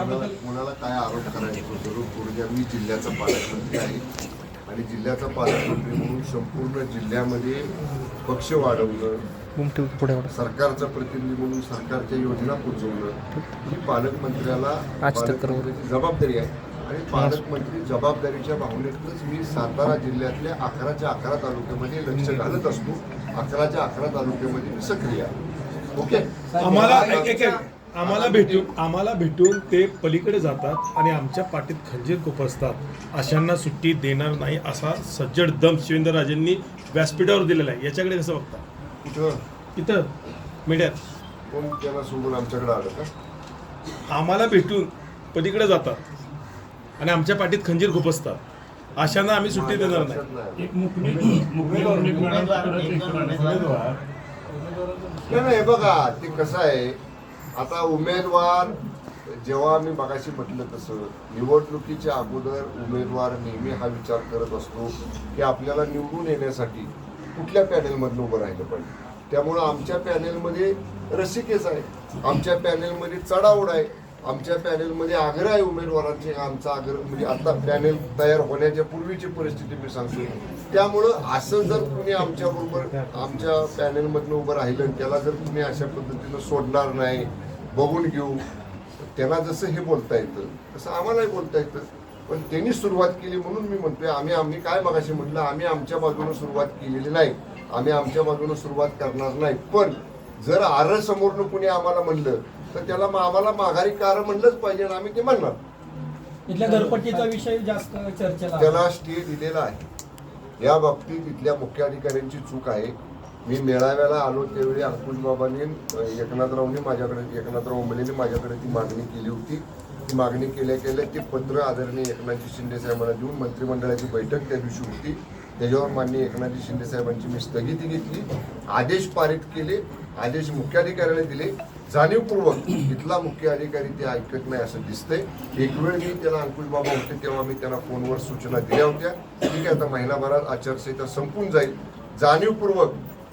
कोणाला काय आरोप करायचा जरूर द्या मी जिल्ह्याचा पालकमंत्री आहे. आणि जिल्ह्याचा पालकमंत्री म्हणून संपूर्ण जिल्ह्यामध्ये पक्ष वाढवणं सरकारचा प्रतिनिधी म्हणून सरकारच्या योजना पोचवणं ही पालकमंत्र्याला जबाबदारी आहे. आणि पालकमंत्री जबाबदारीच्या भावनेतूनच मी सातारा जिल्ह्यातल्या अकराच्या अकरा तालुक्यामध्ये लक्ष घालत असतो. अकराच्या अकरा तालुक्यामध्ये मी सक्रिय आहे. ओके? आम्हाला भेटून आम्हाला भेटून ते पलीकडे जातात आणि आमच्या पाठीत खंजीर खुपसतात अशांना सुट्टी देणार नाही असा सज्जड दम शिवेंद्रराजेंनी व्यासपीठावर दिलेला आहे. याच्याकडे कसं बघता? कुठं इथं? मीडियात? कोण त्यांना सोडून आमच्याकडे आलं का? आम्हाला भेटून पलीकडे जातात आणि आमच्या पाठीत खंजीर खुपसतात अशांना आम्ही सुट्टी देणार नाही. लक्षात नाही नाही, हे बघा ते कसं आहे? आता उमेदवार जेव्हा आम्ही मगाशी म्हटलं तसं निवडणुकीच्या अगोदर उमेदवार नेहमी हा विचार करत असतो की आपल्याला निवडून येण्यासाठी कुठल्या पॅनेलमधनं उभं राहिलं पाहिजे? त्यामुळं आमच्या पॅनेलमध्ये रसिकेच आहे. आमच्या पॅनेलमध्ये चढाओढ आहे. आमच्या पॅनेलमध्ये आग्रह आहे उमेदवारांचे आमचा आग्रह म्हणजे आता पॅनेल तयार होण्याच्या पूर्वीची परिस्थिती मी सांगतो. त्यामुळं असं जर कुणी आमच्याबरोबर आमच्या पॅनेलमधनं उभं राहिलं त्याला जर कुणी अशा पद्धतीनं सोडणार नाही बघून घेऊ. त्यांना जसं हे बोलता येतं तसं आम्हालाही बोलता येतं. पण त्यांनी सुरुवात केली म्हणून मी म्हणतोय आम्ही आम्ही काय मगाशी म्हटलं आम्ही आमच्या बाजूने सुरुवात केलेली नाही. आम्ही आमच्या बाजूने सुरुवात करणार नाही. पण जर आर समोरनं कुणी आम्हाला म्हणलं तर त्याला आम्हाला माघारी कार म्हणलंच पाहिजे आणि आम्ही ते म्हणणार. इथल्या घरपट्टीचा विषय जास्त चर्चेला आला. त्याला स्टे दिलेला आहे. या बाबतीत इथल्या मुख्याधिकाऱ्यांची चूक आहे. मी मेळाव्याला आलो त्यावेळी अंकुशबाबांनी एकनाथरावने एकनाथरावनी माझ्याकडे एकनाथराव उमलेने माझ्याकडे ती मागणी केली होती. ती मागणी केल्या केल्या ते पत्र आदरणीय एकनाथजी शिंदे साहेबांना देऊन मंत्रिमंडळाची बैठक त्या दिवशी होती. त्याच्यावर माननीय एकनाथजी शिंदे साहेबांची मी स्थगिती घेतली. आदेश पारित केले आदेश मुख्याधिकाऱ्याने दिले. जाणीवपूर्वक इथला मुख्य अधिकारी ते ऐकत नाही असं दिसतंय. एक वेळ मी त्याला अंकुशबाबा होते तेव्हा मी त्यांना फोनवर सूचना दिल्या होत्या. ठीक आहे आता महिनाभरात आचारसंहिता संपून जाईल. जाणीवपूर्वक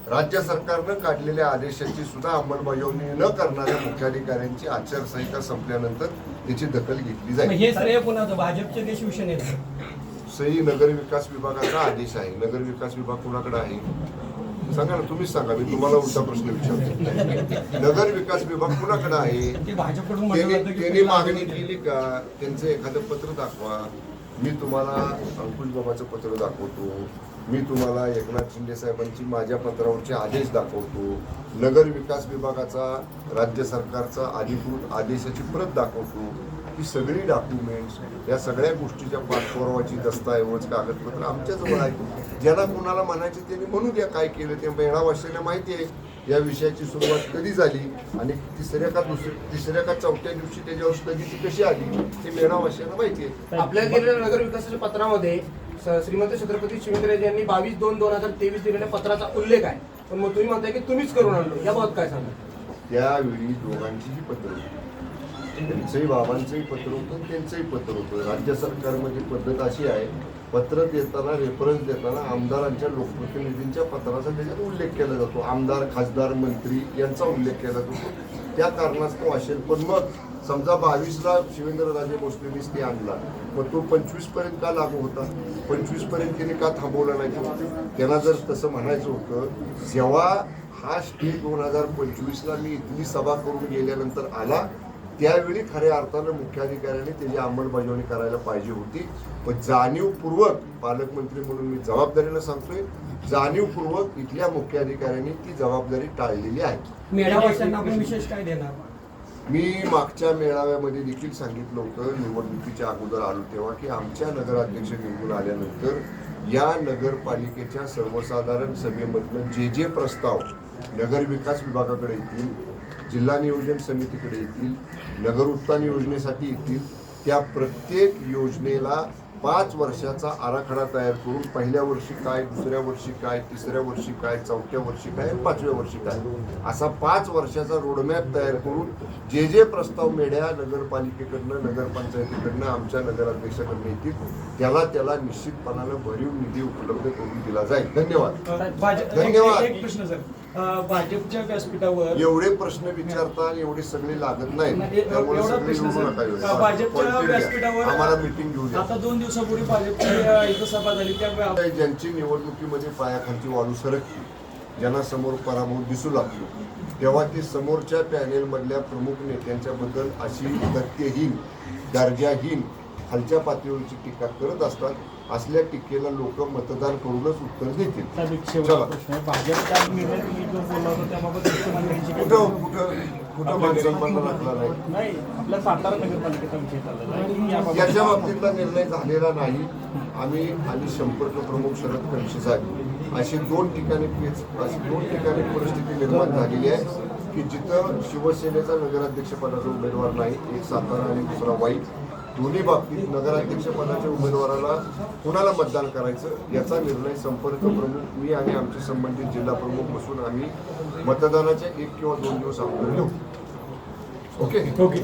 राज्य सरकारनं काढलेल्या आदेशाची सुद्धा अंमलबजावणी न करणाऱ्या मुख्याधिकाऱ्यांची आचारसंहिता संपल्यानंतर त्याची दखल घेतली जाईल. हे श्रेय कोणाचं? भाजपचे की शिवसेनेचं? सही नगर विकास विभागाचा आदेश आहे. नगर विकास विभाग कोणाकडे आहे? सांगा ना तुम्हीच सांगा. मी तुम्हाला उलटा प्रश्न विचारतो. नगर विकास विभाग कुणाकडे आहे? त्यांनी मागणी केली का? त्यांचं एखादं पत्र दाखवा. मी तुम्हाला अंकुश बाबाचं पत्र दाखवतो. मी तुम्हाला एकनाथ शिंदे साहेबांची माझ्या पत्रावरचे आदेश दाखवतो. नगर विकास विभागाचा राज्य सरकारचा अधिकृत आदेशाची प्रत दाखवतो. ही सगळी डॉक्युमेंट्स या सगळ्या गोष्टीच्या पाठपुरावाची दस्तऐवज कागदपत्र आमच्याजवळ आहे ज्याला कोणाला म्हणायचे त्यांनी म्हणू द्या काय केलं ते मेळावाशाला माहिती आहे. या विषयाची सुरुवात कधी झाली आणि तिसऱ्या का दुसऱ्या तिसऱ्या का चौथ्या दिवशी त्याच्यावर स्थगिती कशी आली हे मेळावाशाला माहिती आहे. आपल्या गेलेल्या नगर विकासाच्या पत्रामध्ये श्रीमंत छत्रपती शिवेंद्रराजे यांनी बावीस दोन दोन हजार तेवीस दिलेल्या पत्राचा उल्लेख आहे. पण मग तुम्ही म्हणताय की तुम्हीच करून आणलो. याबाबत काय सांगा त्यावेळी दोघांचीही पत्र होती. त्यांचंही बाबांचंही पत्र होतं त्यांचंही पत्र होतं. राज्य सरकारमध्ये पद्धत अशी आहे पत्र देताना रेफरन्स देताना आमदारांच्या लोकप्रतिनिधींच्या पत्राचा त्याच्यात उल्लेख केला जातो. आमदार खासदार मंत्री यांचा उल्लेख केला जातो. त्या कारणास्तव असेल. पण मग समजा बावीसला शिवेंद्रराजे भोसलेनीच ते आणला. मग तो पंचवीसपर्यंत का लागू होता? पंचवीसपर्यंत त्याने का थांबवला नाही? त्याला त्यांना जर तसं म्हणायचं होतं जेव्हा हा स्टेट दोन हजार पंचवीसला मी इथली सभा करून गेल्यानंतर आला त्यावेळी खऱ्या अर्थानं मुख्याधिकाऱ्याने त्याची अंमलबजावणी करायला पाहिजे होती. पण जाणीवपूर्वक पालकमंत्री म्हणून मी जबाबदारीनं सांगतोय जाणीवपूर्वक इथल्या मुख्याधिकाऱ्यांनी ती जबाबदारी टाळलेली आहे. मी मागच्या मेळाव्यामध्ये देखील सांगितलं होतं निवडणुकीच्या अगोदर आलो तेव्हा की आमच्या नगराध्यक्ष निवडून आल्यानंतर या नगरपालिकेच्या सर्वसाधारण सभेमधनं जे जे प्रस्ताव नगरविकास विभागाकडे येतील जिल्हा नियोजन समितीकडे येतील नगर उत्थान योजनेसाठी येतील त्या प्रत्येक योजनेला पाच वर्षाचा आराखडा तयार करून पहिल्या वर्षी काय दुसऱ्या वर्षी काय तिसऱ्या वर्षी काय चौथ्या वर्षी काय पाचव्या वर्षी काय? असा पाच वर्षाचा रोडमॅप तयार करून जे जे प्रस्ताव मेढ्या नगरपालिकेकडनं नगरपंचायतीकडनं आमच्या नगराध्यक्षाकडनं येतील त्याला त्याला निश्चितपणानं भरीव निधी उपलब्ध करून दिला जाईल. धन्यवाद. धन्यवाद. भाजपच्या व्यासपीठावर एवढे प्रश्न विचारता आणि एवढे सगळे लागत नाही, त्यामुळे सगळे निवडू. नका भाजपच्या. व्यासपीठावर आम्हाला मिटिंग घेऊ द्या आता दोन दिवसापूर्वी भाजपची इथं सभा झाली त्या आता ज्यांची निवडणुकीमध्ये पायाखालची वाळू सरकली ज्यांना समोर पराभव दिसू लागतो तेव्हा ते समोरच्या पॅनेलमधल्या प्रमुख नेत्यांच्याबद्दल अशी तथ्यहीन दर्जाहीन खालच्या पातळीवरची टीका करत असतात असल्या टीकेला लोक मतदान करूनच उत्तर देतील. कुठं कुठं कुठं राखला नाही. याच्या बाबतीतला निर्णय झालेला नाही. आम्ही आणि संपर्क प्रमुख शरद कळशी साहेब. अशी दोन ठिकाणी अशी दोन ठिकाणी परिस्थिती निर्माण झालेली आहे की जिथं शिवसेनेचा नगराध्यक्षपदाचा उमेदवार नाही एक सातारा आणि दुसरा वाई. दोन्ही बाबतीत नगराध्यक्षपदाच्या उमेदवाराला कुणाला मतदान करायचं याचा निर्णय संपर्क प्रमुख मी आणि आमचे संबंधित जिल्हा प्रमुख बसून आम्ही मतदानाच्या एक किंवा दोन दिवस अगोदर घेऊ. ओके? ओके.